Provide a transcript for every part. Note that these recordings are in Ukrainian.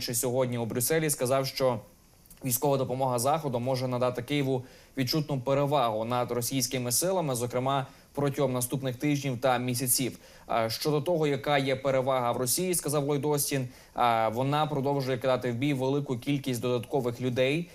сьогодні у Брюсселі, сказав, що військова допомога заходу може надати Києву відчутну перевагу над російськими силами, зокрема протягом наступних тижнів та місяців. Щодо того, яка є перевага в Росії, сказав Ллойд Остін, вона продовжує кидати в бій велику кількість додаткових людей.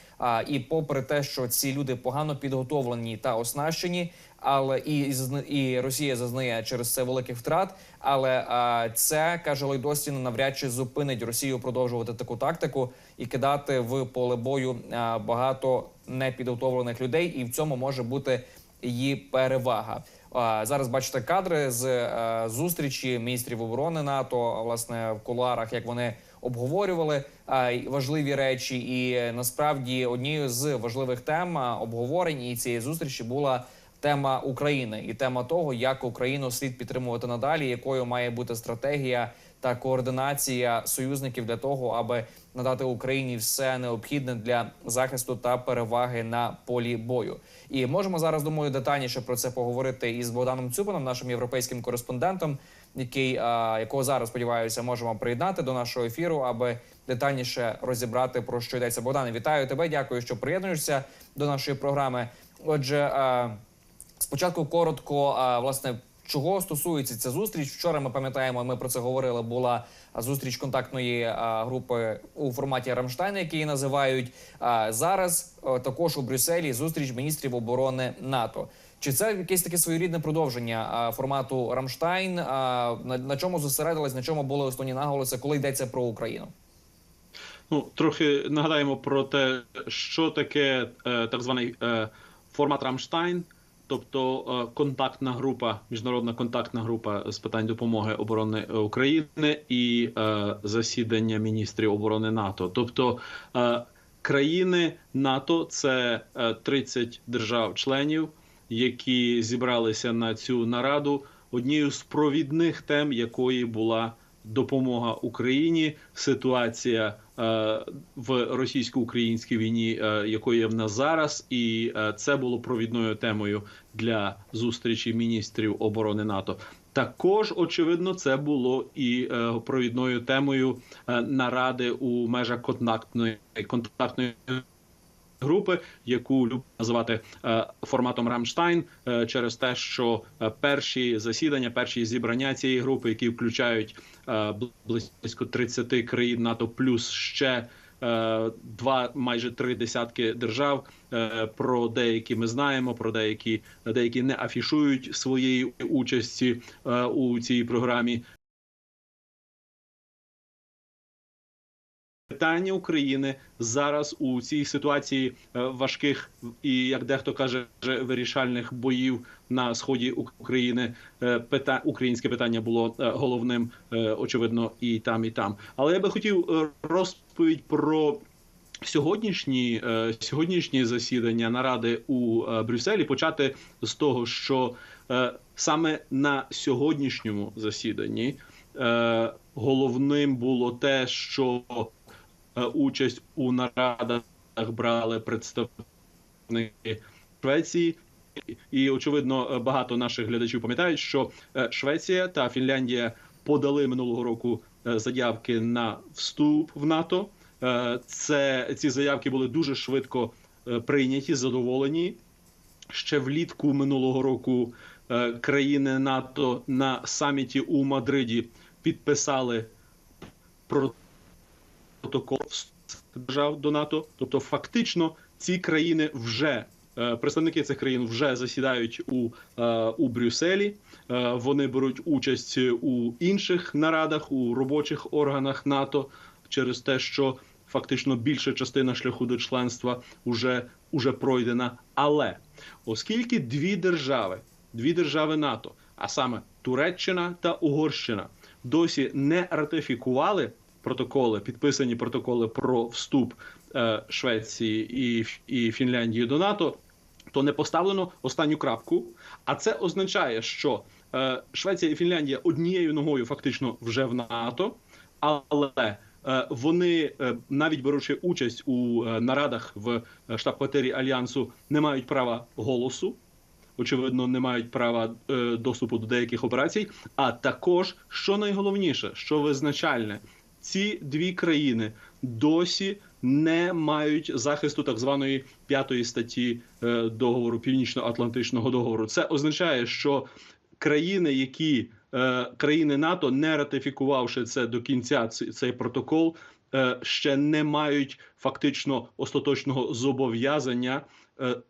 І попри те, що ці люди погано підготовлені та оснащені, але і, і Росія зазнає через це великих втрат. Але а, це каже Ллойд Остін, навряд чи зупинить Росію продовжувати таку тактику і кидати в поле бою а, багато непідготовлених людей, і в цьому може бути її перевага. А, Зараз бачите кадри з е, зустрічі міністрів оборони НАТО, власне, в кулуарах, як вони обговорювали а, важливі речі. І е, насправді однією з важливих тем обговорень і цієї зустрічі була тема України і тема того, як Україну слід підтримувати надалі, якою має бути стратегія та координація союзників для того, аби надати Україні все необхідне для захисту та переваги на полі бою. І можемо зараз думаю детальніше про це поговорити із Богданом Цюпином, нашим європейським кореспондентом, який якого зараз сподіваюся можемо приєднати до нашого ефіру, аби детальніше розібрати про що йдеться. Богдане, вітаю тебе. Дякую, що приєднуєшся до нашої програми. Отже. Спочатку коротко, власне, чого стосується ця зустріч. Вчора ми пам'ятаємо, ми про це говорили. Була зустріч контактної групи у форматі Рамштайн, який її називають. Зараз також у Брюсселі зустріч міністрів оборони НАТО. Чи це якесь таке своєрідне продовження формату Рамштайн? На, на чому зосередились, на чому були основні наголоси, коли йдеться про Україну? Ну, трохи нагадаємо про те, що таке е, так званий е, формат Рамштайн, тобто е, контактна група, міжнародна контактна група з питань допомоги оборони України і е, засідання міністрів оборони НАТО. Тобто е, країни НАТО це е, 30 держав-членів, які зібралися на цю нараду. Однією з провідних тем, якої була допомога Україні, ситуація е, в російсько-українській війні, е, якої є в нас зараз, і е, це було провідною темою для зустрічі міністрів оборони НАТО. Також очевидно, це було і провідною темою наради у межах контактної контактної групи, яку люблять називати е, форматом Рамштайн, е, через те, що е, перші засідання, перші зібрання цієї групи, які включають близько 30 країн НАТО, плюс ще два майже три десятки держав. Про деякі ми знаємо, про деякі деякі не афішують своєї участі у цій програмі. Питання України зараз у цій ситуації е, важких і, як дехто каже, вирішальних боїв на сході України. е, Пита українське питання було е, головним, очевидно, і там, і там. Але я би хотів розповідь про. Сьогоднішні сьогоднішні засідання наради у Брюсселі почати з того, що саме на сьогоднішньому засіданні головним було те, що участь у нарадах брали представники Швеції. І очевидно, е, багато наших глядачів пам'ятають, що е, Швеція та Фінляндія подали минулого року е, заявки на вступ в НАТО. Е, Це ці заявки були дуже швидко е, прийняті, задоволені. Ще влітку минулого року е, країни НАТО на саміті у Мадриді підписали протокол держав до НАТО. Тобто, фактично, ці країни вже е, представники цих країн вже засідають у, е, у Брюсселі. Е, Вони беруть участь у інших нарадах у робочих органах НАТО через те, що фактично більша частина шляху до членства вже, уже пройдена. Але оскільки дві держави, дві держави НАТО, а саме Туреччина та Угорщина, досі не ратифікували протоколи, підписані протоколи про вступ е, Швеції і, і Фінляндії до НАТО, то не поставлено останню крапку. А це означає, що е, Швеція і Фінляндія однією ногою фактично вже в НАТО, але е, вони, е, навіть беручи участь у е, нарадах в штаб-квартирі альянсу, не мають права голосу. Очевидно, не мають права доступу до деяких операцій. А також, що найголовніше, що визначальне, ці дві країни досі не мають захисту так званої п'ятої статті е, договору Північно-Атлантичного договору. Це означає, що країни, які е, країни НАТО, не ратифікувавши це до кінця, цей протокол, е, ще не мають фактично остаточного зобов'язання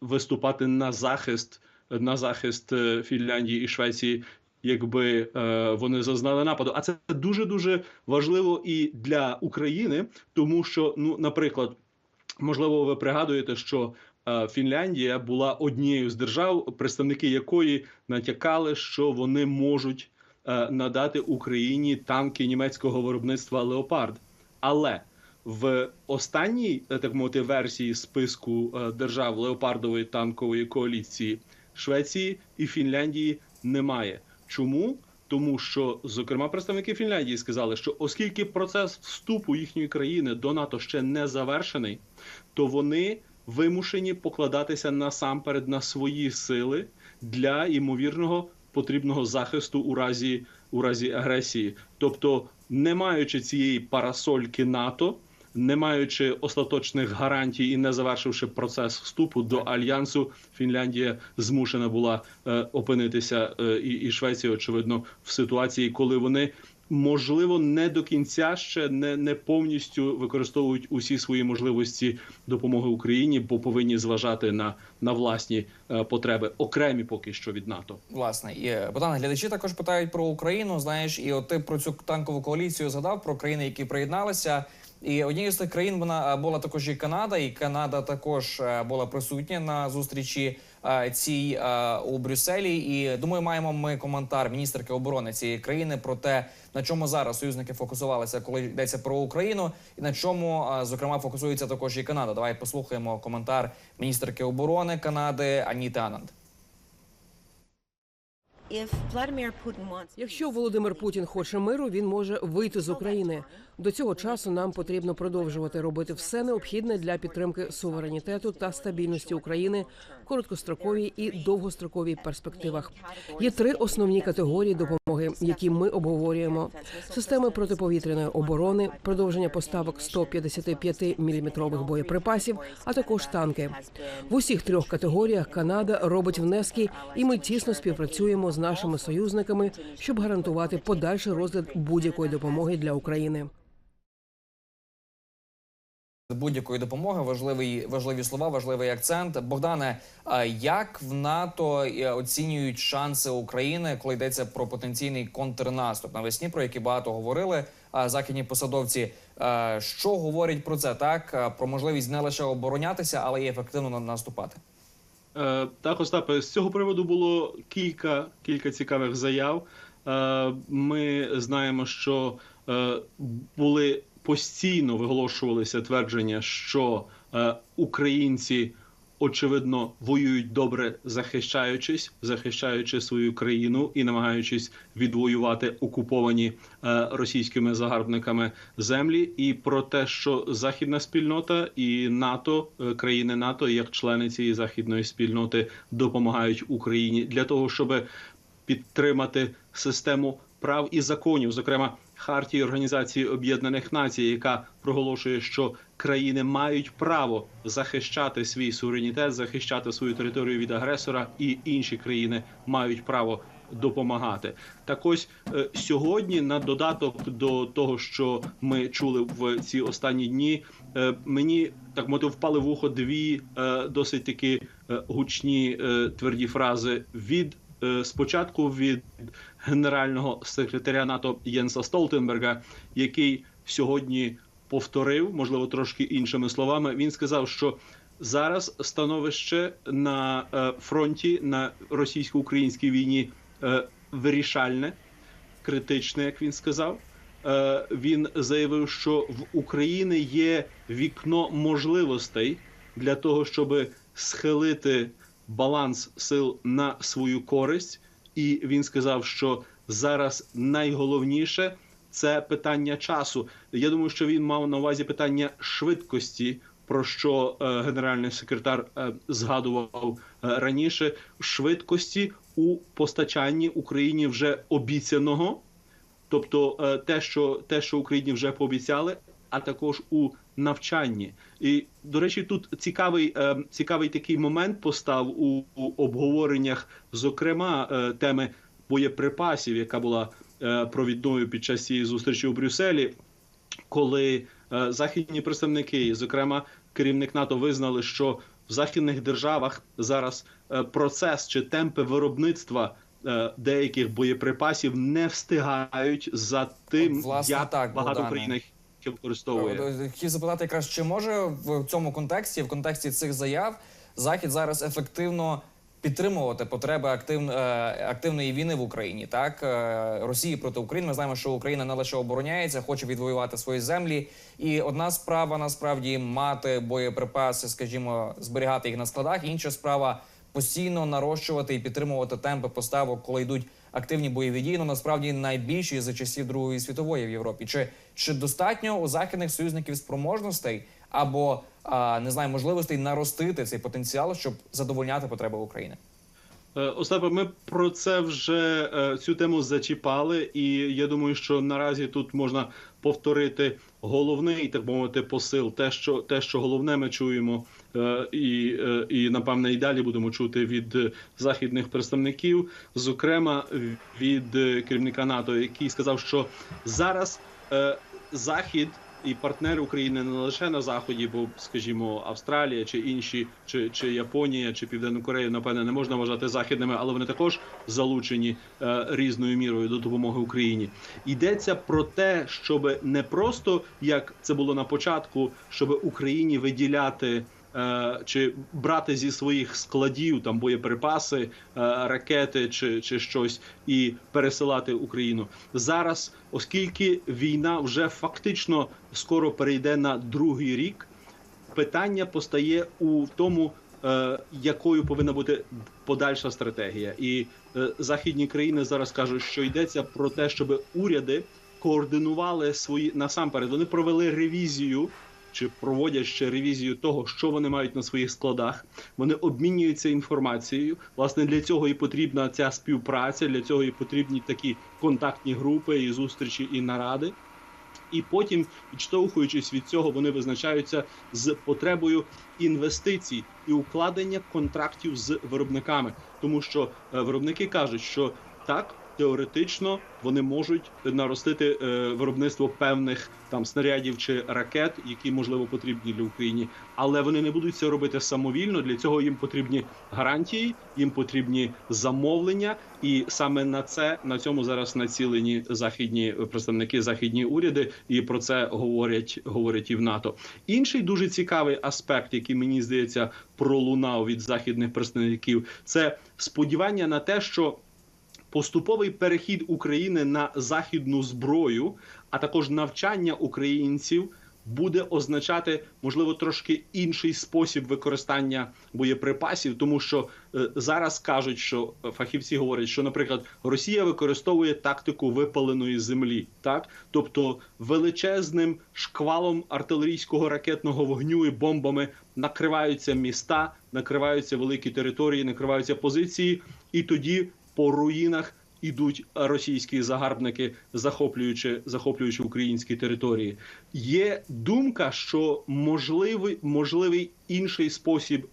виступати на захист на захист Фінляндії і Швеції, якби е, вони зазнали нападу. А це дуже дуже важливо і для України, тому що, ну, наприклад, можливо, ви пригадуєте, що е, Фінляндія була однією з держав, представники якої натякали, що вони можуть е, надати Україні танки німецького виробництва Леопард. Але в останній так мовити версії списку держав леопардової танкової коаліції Швеції і Фінляндії немає. Чому? Тому що, зокрема, представники Фінляндії сказали, що оскільки процес вступу їхньої країни до НАТО ще не завершений, то вони вимушені покладатися насамперед на свої сили для ймовірного потрібного захисту у разі, у разі агресії. Тобто, не маючи цієї парасольки НАТО, не маючи остаточних гарантій і не завершивши процес вступу до альянсу, Фінляндія змушена була е, опинитися е, і, Швеція, очевидно, в ситуації, коли вони. Можливо, не до кінця ще не, не повністю використовують усі свої можливості допомоги Україні, бо повинні зважати на, на власні е, потреби, окремі поки що від НАТО. Власне, і е, Богдан, глядачі також питають про Україну. Знаєш, і от ти про цю танкову коаліцію згадав про країни, які приєдналися. І однією з тих країн вона е, була також і Канада, і Канада також е, була присутня на зустрічі е, цій у Брюсселі. І думаю, маємо ми коментар міністерки оборони цієї країни про те, на чому зараз союзники фокусувалися, коли йдеться про Україну, і на чому зокрема фокусується також і Канада. Давай послухаємо коментар міністерки оборони Канади Аніти Ананд. Якщо Володимир Путін хоче миру, він може вийти з України. До цього часу нам потрібно продовжувати робити все необхідне для підтримки суверенітету та стабільності України в короткостроковій і довгостроковій перспективах. Є три основні категорії допомоги, які ми обговорюємо: системи протиповітряної оборони, продовження поставок 155 мм боєприпасів, а також танки. В усіх трьох категоріях Канада робить внески, і ми тісно співпрацюємо з нашими союзниками, щоб гарантувати подальший розгляд будь-якої допомоги для України. Будь-якої допомоги. Важливі важливі слова, важливий акцент. Богдане, як в НАТО е, оцінюють шанси України, коли йдеться про потенційний контрнаступ навесні, про який багато говорили західні посадовці? Що говорять про це? Так про можливість не лише оборонятися, але й ефективно на- наступати. Е, Так, Остапе, з цього приводу було кілька, кілька цікавих заяв. Е, Ми знаємо, що е, були постійно виголошувалися твердження, що е, українці очевидно воюють добре, захищаючись, захищаючи свою країну і намагаючись відвоювати окуповані е, російськими загарбниками землі, і про те, що західна спільнота і НАТО, е, країни НАТО, як члени цієї західної спільноти, допомагають Україні для того, щоб підтримати систему прав і законів, зокрема хартії Організації Об'єднаних Націй, яка проголошує, що країни мають право захищати свій суверенітет, захищати свою територію від агресора, і інші країни мають право допомагати. Так ось е, сьогодні, на додаток до того, що ми чули в ці останні дні, е, мені так мовити впали в ухо дві е, досить такі гучні тверді фрази від спочатку від генерального секретаря НАТО Єнса Столтенберга, який сьогодні повторив, можливо, трошки іншими словами. Він сказав, що зараз становище на е, фронті на російсько-українській війні е, вирішальне, критичне, як він сказав. Е, Він заявив, що в Україні є вікно можливостей для того, щоб схилити баланс сил на свою користь, і він сказав, що зараз найголовніше це питання часу. Я думаю, що він мав на увазі питання швидкості, про що е, генеральний секретар е, згадував е, раніше. Швидкості у постачанні Україні вже обіцяного тобто те, що те, що Україні вже пообіцяли, а також у навчанні. І до речі, тут цікавий е, цікавий такий момент постав у, у обговореннях, зокрема е, теми боєприпасів, яка була е, провідною під час цієї зустрічі у Брюсселі, коли західні представники, зокрема керівник НАТО, визнали, що в західних державах зараз процес чи темпи виробництва деяких боєприпасів не встигають за тим, власне, як так, багато Богдане. країн їх використовує. Е, Хотів запитати, якраз чи може в цьому контексті, в контексті цих заяв, захід зараз ефективно підтримувати потреби актив, е, активної війни в Україні, так Е, Росії проти України. Ми знаємо, що Україна не лише обороняється, хоче відвоювати свої землі. І одна справа насправді мати боєприпаси, скажімо, зберігати їх на складах. Інша справа постійно нарощувати і підтримувати темпи поставок, коли йдуть активні бойові дії. Ну насправді найбільші за часів Другої світової в Європі. Чи, чи достатньо у західних союзників спроможностей або не знаю можливостей наростити цей потенціал, щоб задовольняти потреби України? Е, Остапе, ми про це вже е, цю тему зачіпали, і я думаю, що наразі тут можна повторити головний, так мовити, посил. Те, що те, що головне, ми чуємо, і, е, і напевне і далі будемо чути від е, західних представників, зокрема від е, керівника НАТО, який сказав, що зараз е, захід. І партнери України не лише на заході, бо, скажімо, Австралія чи інші, чи, чи Японія, чи Південну Корею, напевне, не можна вважати західними, але вони також залучені е, різною мірою до допомоги Україні. Йдеться про те, щоб не просто як це було на початку, щоб Україні виділяти. Е, Чи брати зі своїх складів там боєприпаси, е, ракети чи, чи щось і пересилати Україну зараз, оскільки війна вже фактично скоро перейде на другий рік, питання постає у тому, е, якою повинна бути подальша стратегія, і західні країни зараз кажуть, що йдеться про те, щоб уряди координували свої насамперед. Вони провели ревізію. Чи проводять ще ревізію того, що вони мають на своїх складах? Вони обмінюються інформацією. Власне, для цього і потрібна ця співпраця, для цього і потрібні такі контактні групи, і зустрічі, і наради і потім, відштовхуючись від цього, вони визначаються з потребою інвестицій і укладення контрактів з виробниками, тому що е, виробники кажуть, що так. Теоретично вони можуть наростити е, виробництво певних там снарядів чи ракет, які можливо потрібні для України, але вони не будуть це робити самовільно. Для цього їм потрібні гарантії, їм потрібні замовлення, і саме на це на цьому зараз націлені західні представники, західні уряди, і про це говорять говорять і в НАТО. Інший дуже цікавий аспект, який мені здається пролунав від західних представників, це сподівання на те, що поступовий перехід України на західну зброю, а також навчання українців. Буде означати можливо трошки інший спосіб використання боєприпасів, тому що е, зараз кажуть, що е, фахівці говорять, що, наприклад, Росія використовує тактику випаленої землі, так тобто величезним шквалом артилерійського ракетного вогню і бомбами накриваються міста, накриваються великі території, накриваються позиції, і тоді по руїнах ідуть російські загарбники, захоплюючи захоплюючи українські території. Є думка, що можливий можливий інший спосіб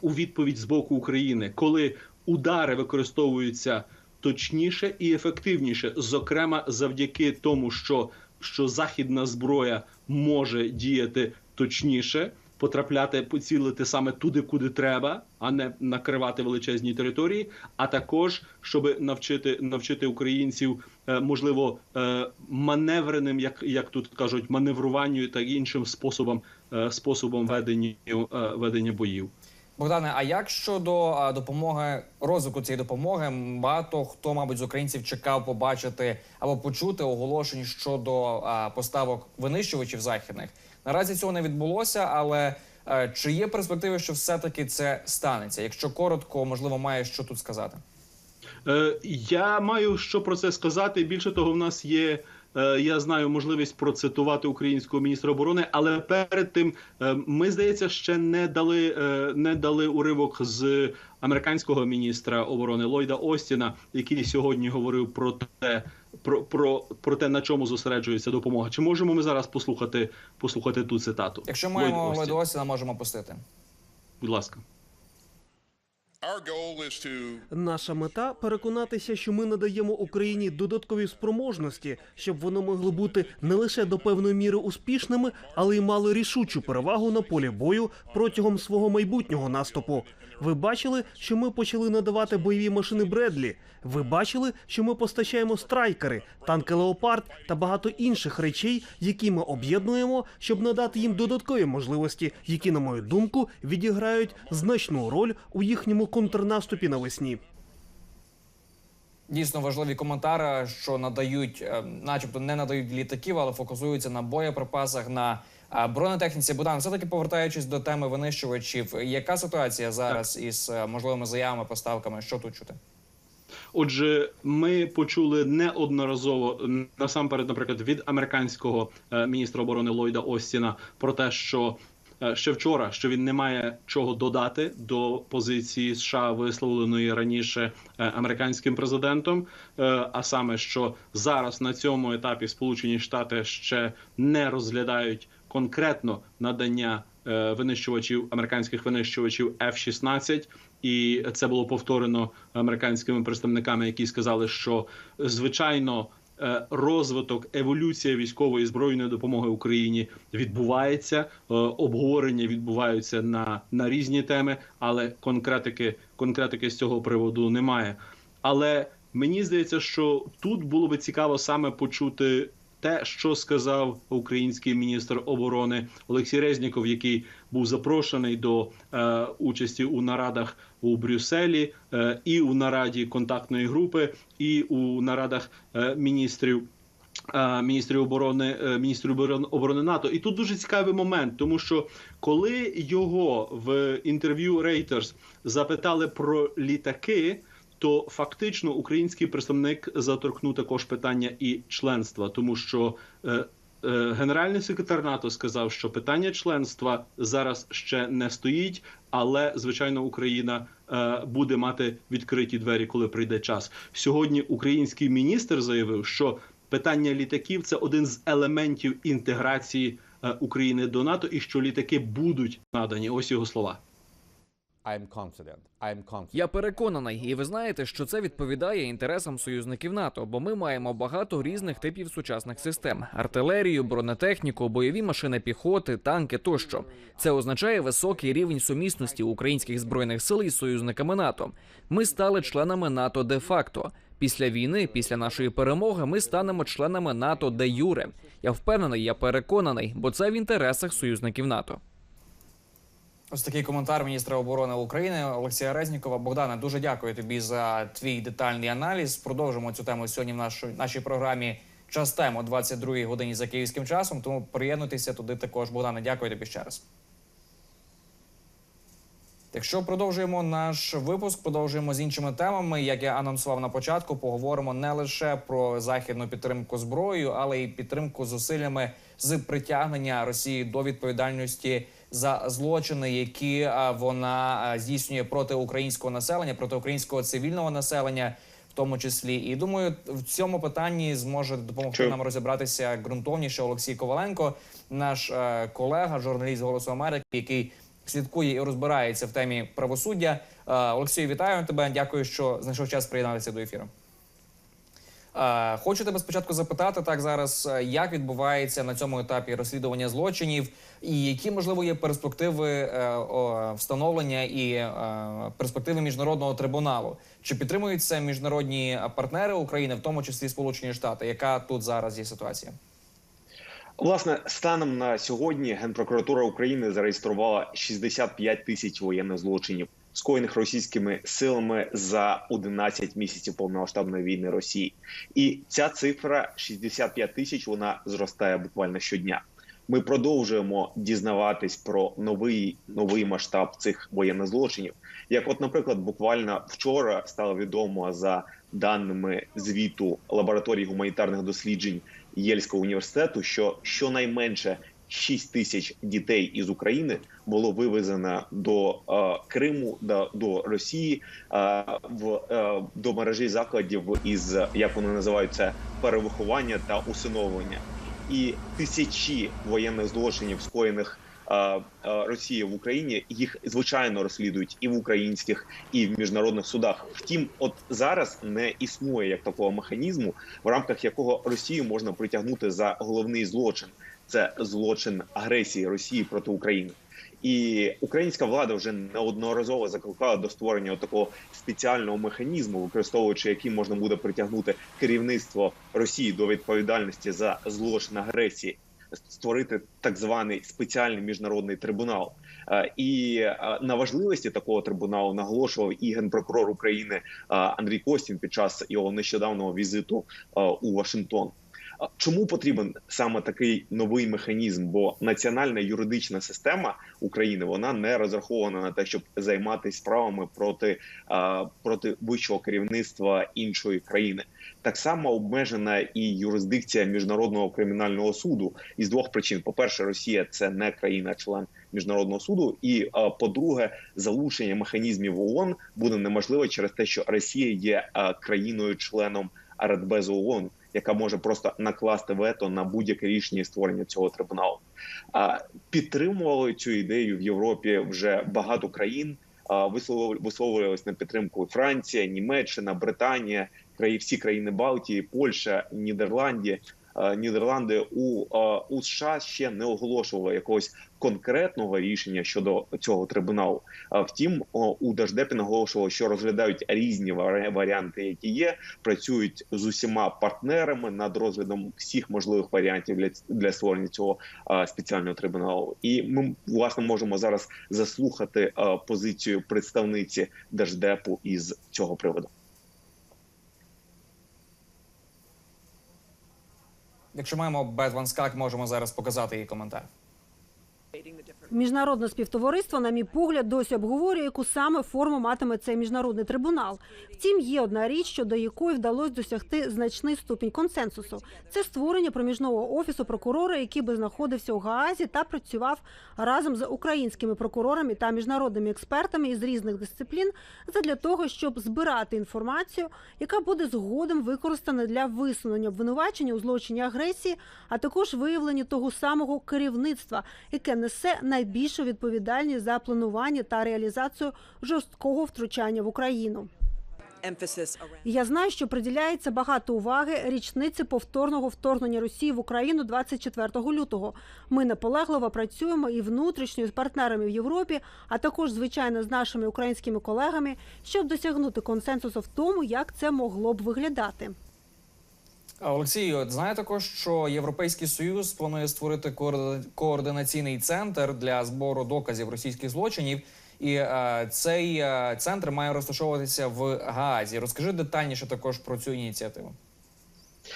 у відповідь з боку України, коли удари використовуються точніше і ефективніше, зокрема завдяки тому, що, що західна зброя може діяти точніше. Потрапляти, поцілити саме туди, куди треба, а не накривати величезні території. А також щоб навчити навчити українців, е, можливо, е, маневреним, як як тут кажуть, маневруванню та іншим способом е, способом ведення ведення боїв. Богдане, а як щодо допомоги розвитку цієї допомоги? Багато хто, мабуть, з українців чекав побачити або почути оголошень щодо поставок винищувачів західних. Наразі цього не відбулося, але е, чи є перспективи, що все-таки це станеться? Якщо коротко, можливо, має що тут сказати? Е, Я маю що про це сказати. Більше того, в нас є. е, Я знаю можливість процитувати українського міністра оборони, але перед тим е, ми здається ще не дали е, не дали уривок з американського міністра оборони Ллойда Остіна, який сьогодні говорив про те, про, про, про те, на чому зосереджується допомога. Чи можемо ми зараз послухати, послухати ту цитату? Якщо маємо Ллойда Остіна, можемо пустити. Будь ласка. Наша мета переконатися, що ми надаємо Україні додаткові спроможності, щоб вони могли бути не лише до певної міри успішними, але й мали рішучу перевагу на полі бою протягом свого майбутнього наступу. Ви бачили, що ми почали надавати бойові машини Бредлі. Ви бачили, що ми постачаємо страйкери, танки Леопард та багато інших речей, які ми об'єднуємо, щоб надати їм додаткові можливості, які, на мою думку, відіграють значну роль у їхньому контрнаступі навесні. Дійсно важливі коментари, що надають, е, начебто не надають літаків, але фокусуються на боєприпасах, на бронетехніці. Богдан, все таки повертаючись до теми винищувачів, яка ситуація зараз із е, можливими заявами, поставками? Що тут чути? Отже, ми почули неодноразово насамперед, наприклад, від американського е, міністра оборони Ллойда Остіна про те, що е, ще вчора що він не має чого додати до позиції США, висловленої раніше американським президентом. А саме, що зараз на цьому етапі Сполучені Штати ще не розглядають конкретно надання е, винищувачів американських винищувачів F-16, і це було повторено американськими представниками, які сказали, що звичайно. е, Розвиток, еволюція військової збройної допомоги Україні відбувається. е, Обговорення відбуваються на, на різні теми, але конкретики, конкретики з цього приводу немає. Але мені здається, що тут було би цікаво саме почути те, що сказав український міністр оборони Олексій Резніков, який був запрошений до е, участі у нарадах у Брюсселі, е, і у нараді контактної групи, і у нарадах е, міністрів. е, Міністрів оборони е, міністрів оборон- оборони НАТО, і тут дуже цікавий момент, тому що коли його в інтерв'ю Reuters запитали про літаки, то фактично український представник заторкнув також питання і членства, тому що е, е, генеральний секретар НАТО сказав, що питання членства зараз ще не стоїть, але звичайно Україна е, буде мати відкриті двері, коли прийде час. Сьогодні український міністр заявив, що питання літаків це один з елементів інтеграції е, України до НАТО, і що літаки будуть надані. Ось його слова. Я переконаний, і ви знаєте, що це відповідає інтересам союзників НАТО, бо ми маємо багато різних типів сучасних систем: артилерію, бронетехніку, бойові машини піхоти, танки тощо. Це означає високий рівень сумісності українських збройних сил із союзниками НАТО. Ми стали членами НАТО де-факто. Після війни, після нашої перемоги, ми станемо членами НАТО де юре. Я впевнений, я переконаний, бо це в інтересах союзників НАТО. Ось такий коментар міністра оборони України Олексія Резнікова. Богдане, дуже дякую тобі за твій детальний аналіз. Продовжимо цю тему сьогодні в нашій, нашій програмі час тем о 22 годині за київським часом. Тому приєднуйтеся туди також. Богдане, дякую тобі ще раз. Якщо продовжуємо наш випуск, продовжуємо з іншими темами. Як я анонсував на початку, поговоримо не лише про західну підтримку зброєю, але й підтримку зусиллями з притягнення Росії до відповідальності за злочини, які вона здійснює проти українського населення, проти українського цивільного населення. В тому числі, і думаю, в цьому питанні зможе допомогти Чую. нам розібратися ґрунтовніше Олексій Коваленко, наш е, колега, журналіст Голосу Америки, який слідкує і розбирається в темі правосуддя. Е, Олексію, вітаю тебе. Дякую, що знайшов час приєднатися до ефіру. Е, Хочу тебе спочатку запитати так зараз, е, як відбувається на цьому етапі розслідування злочинів, і які можливо є перспективи е, встановлення і перспективи міжнародного трибуналу? Чи підтримуються міжнародні партнери України, в тому числі Сполучені Штати? Яка тут зараз є ситуація? Власне, станом на сьогодні Генпрокуратура України зареєструвала 65 тисяч воєнних злочинів, скоєних російськими силами за 11 місяців повномасштабної війни Росії. І ця цифра 65 тисяч вона зростає буквально щодня. Ми продовжуємо дізнаватись про новий новий масштаб цих воєнних злочинів. Як, от, наприклад, буквально вчора стало відомо за даними звіту лабораторії гуманітарних досліджень Єльського університету, що щонайменше 6 тисяч дітей із України було вивезено до е, Криму, до, до Росії е, в е, до мережі закладів із як вони називаються перевиховання та усиновлення, і тисячі воєнних злочинів, скоєних е, е, Росією в Україні, їх звичайно розслідують і в українських, і в міжнародних судах. Втім, от зараз не існує як такого механізму, в рамках якого Росію можна притягнути за головний злочин це злочин агресії Росії проти України. І українська влада вже неодноразово закликала до створення такого спеціального механізму, використовуючи який можна буде притягнути керівництво Росії до відповідальності за злочин агресії, створити так званий спеціальний міжнародний трибунал. Е, І е, на важливості такого трибуналу наголошував і генпрокурор України е, Андрій Костін під час його нещодавнього візиту у Вашингтон. Чому потрібен саме такий новий механізм? Бо національна юридична система України вона не розрахована на те, щоб займатися справами проти, проти вищого керівництва іншої країни. Так само обмежена і юрисдикція міжнародного кримінального суду із двох причин: по перше, Росія це не країна-член міжнародного суду, і по-друге, залучення механізмів ООН буде неможливе через те, що Росія є країною-членом Радбезу ООН, яка може просто накласти вето на будь-яке рішення створення цього трибуналу. Підтримували цю ідею в Європі вже багато країн. Висловлювалися на підтримку Франція, Німеччина, Британія, краї всі країни Балтії, Польща, Нідерланді. Е, Нідерланди у, е, у США ще не оголошували якогось конкретного рішення щодо цього трибуналу. А Втім, у Держдепі наголошували, що розглядають різні варі- варіанти, які є, працюють з усіма партнерами над розглядом всіх можливих варіантів для, для створення цього е, спеціального трибуналу. І ми власне можемо зараз заслухати е, позицію представниці Держдепу із цього приводу. Якщо маємо Бет Скак, можемо зараз показати її коментар. Міжнародне співтовариство, на мій погляд, досі обговорює, яку саме форму матиме цей міжнародний трибунал. Втім, є одна річ, щодо якої вдалося досягти значний ступінь консенсусу. Це створення проміжного офісу прокурора, який би знаходився у Гаазі та працював разом з українськими прокурорами та міжнародними експертами із різних дисциплін, задля того, щоб збирати інформацію, яка буде згодом використана для висунення обвинувачення у злочині агресії, а також виявлення того самого керівництва, яке несе найбільшу відповідальність за планування та реалізацію жорсткого втручання в Україну. Я знаю, що приділяється багато уваги річниці повторного вторгнення Росії в Україну 24 лютого. Ми наполегливо працюємо і внутрішньо з партнерами в Європі, а також звичайно з нашими українськими колегами, щоб досягнути консенсусу в тому, як це могло б виглядати. Олексій, знає також, що Європейський Союз планує створити коорди- координаційний центр для збору доказів російських злочинів, і е, цей е, центр має розташовуватися в Гаазі. Розкажи детальніше також про цю ініціативу.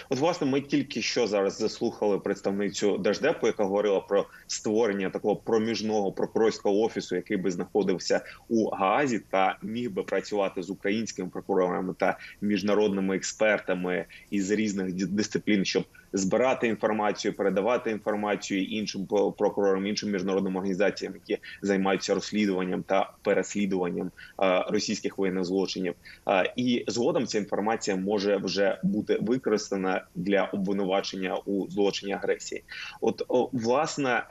От, власне, ми тільки що зараз заслухали представницю Держдепу, яка говорила про створення такого проміжного прокурорського офісу, який би знаходився у Гаазі, та міг би працювати з українськими прокурорами та міжнародними експертами із різних дисциплін, щоб збирати інформацію, передавати інформацію іншим прокурорам, іншим міжнародним організаціям, які займаються розслідуванням та переслідуванням російських воєнних злочинів. І згодом ця інформація може вже бути використана для обвинувачення у злочині агресії. От власне е,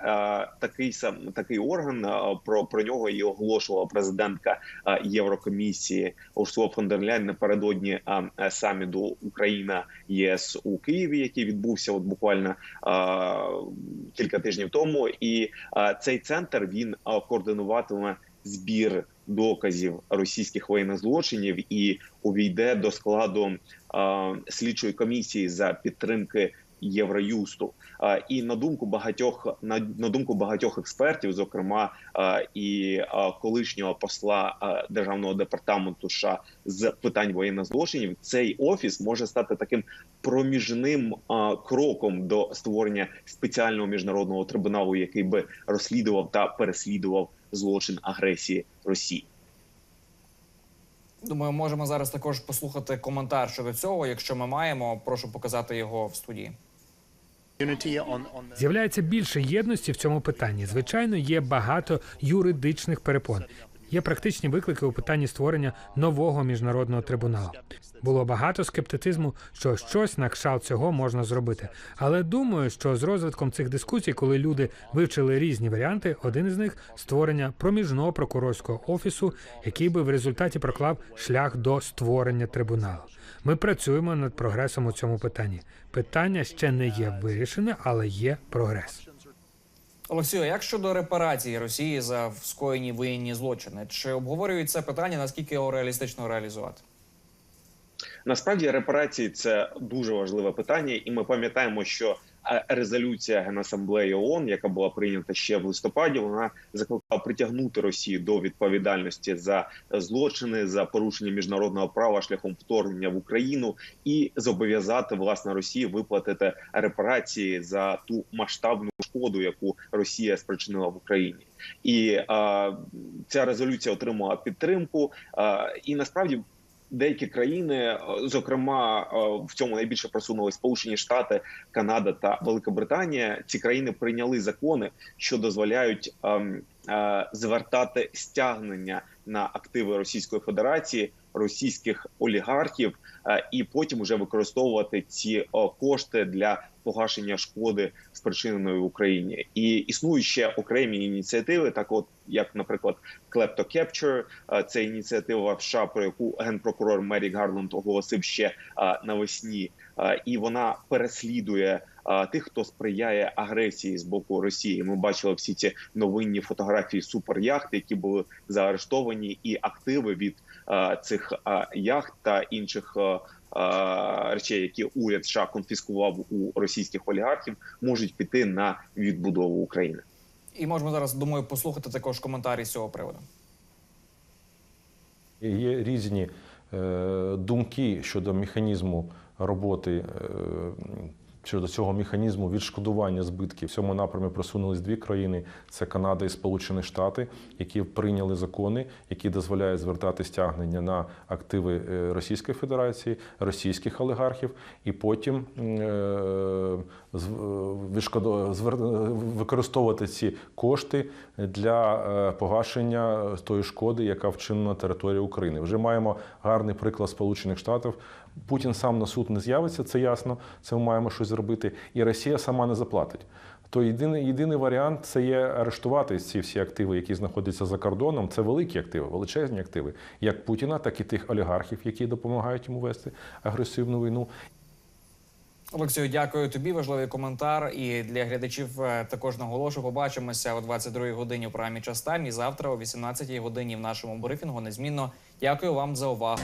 такий сам такий орган е, про, про нього і оголошувала президентка е, Єврокомісії Урсула фон дер Ляйн напередодні саміту Україна ЄС у Києві, який відбувся от буквально кілька тижнів тому. І цей центр він координуватиме збір доказів російських воєнних злочинів і увійде до складу е, слідчої комісії за підтримки Євроюсту. І на думку багатьох на, на думку багатьох експертів, зокрема і колишнього посла державного департаменту США з питань воєнних злочинів, цей офіс може стати таким проміжним кроком до створення спеціального міжнародного трибуналу, який би розслідував та переслідував злочин агресії Росії. Думаю, можемо зараз також послухати коментар щодо цього. Якщо ми маємо, прошу показати його в студії. З'являється більше єдності в цьому питанні. Звичайно, є багато юридичних перепон. Є практичні виклики у питанні створення нового міжнародного трибуналу. Було багато скептицизму, що щось на кшалт цього можна зробити. Але думаю, що з розвитком цих дискусій, коли люди вивчили різні варіанти, один із них створення проміжного прокурорського офісу, який би в результаті проклав шлях до створення трибуналу. Ми працюємо над прогресом у цьому питанні. Питання ще не є вирішене, але є прогрес. Олексію, як щодо репарації Росії за скоєні воєнні злочини? Чи обговорюють це питання? Наскільки його реалістично реалізувати? Насправді репарації це дуже важливе питання, і ми пам'ятаємо, що резолюція Генасамблеї ООН, яка була прийнята ще в листопаді, вона закликала притягнути Росію до відповідальності за злочини за порушення міжнародного права шляхом вторгнення в Україну і зобов'язати власне Росію виплатити репарації за ту масштабну шкоду, яку Росія спричинила в Україні. І е, ця резолюція отримала підтримку. Е, і насправді деякі країни, е, зокрема е, в цьому найбільше просунули Сполучені Штати, Канада та Велика Британія. Ці країни прийняли закони, що дозволяють ем, е, звертати стягнення на активи Російської Федерації, російських олігархів, і потім вже використовувати ці кошти для погашення шкоди спричиненої в Україні. І існують ще окремі ініціативи, так от як, наприклад, е, це ініціатива в США, про яку генпрокурор Мерік Гарланд оголосив ще навесні, і вона переслідує тих, хто сприяє агресії з боку Росії. Ми бачили всі ці новинні фотографії суперяхт, які були заарештовані, і активи від цих яхт та інших. Е, Речей, які уряд США конфіскував у російських олігархів, можуть піти на відбудову України. І можемо зараз, думаю, послухати також коментарі з цього приводу. Є різні е, думки щодо механізму роботи. Е, Щодо цього механізму відшкодування збитків в цьому напрямі просунулись дві країни: це Канада і Сполучені Штати, які прийняли закони, які дозволяють звертати стягнення на активи е, Російської Федерації, російських олігархів, і потім е, звер- використовувати ці кошти для е, погашення тої шкоди, яка вчинена на території України. Вже маємо гарний приклад Сполучених Штатів. Путін сам на суд не з'явиться, це ясно. Це ми маємо щось зробити, і Росія сама не заплатить. То єдиний, єдиний варіант це є арештувати ці всі активи, які знаходяться за кордоном. Це великі активи, величезні активи, як Путіна, так і тих олігархів, які допомагають йому вести агресивну війну. Олексію, дякую тобі. Важливий коментар. І для глядачів е, також наголошую. Побачимося о 22-й годині у програмі «Час Тайм» і завтра о 18-й годині в нашому брифінгу. Незмінно дякую вам за увагу.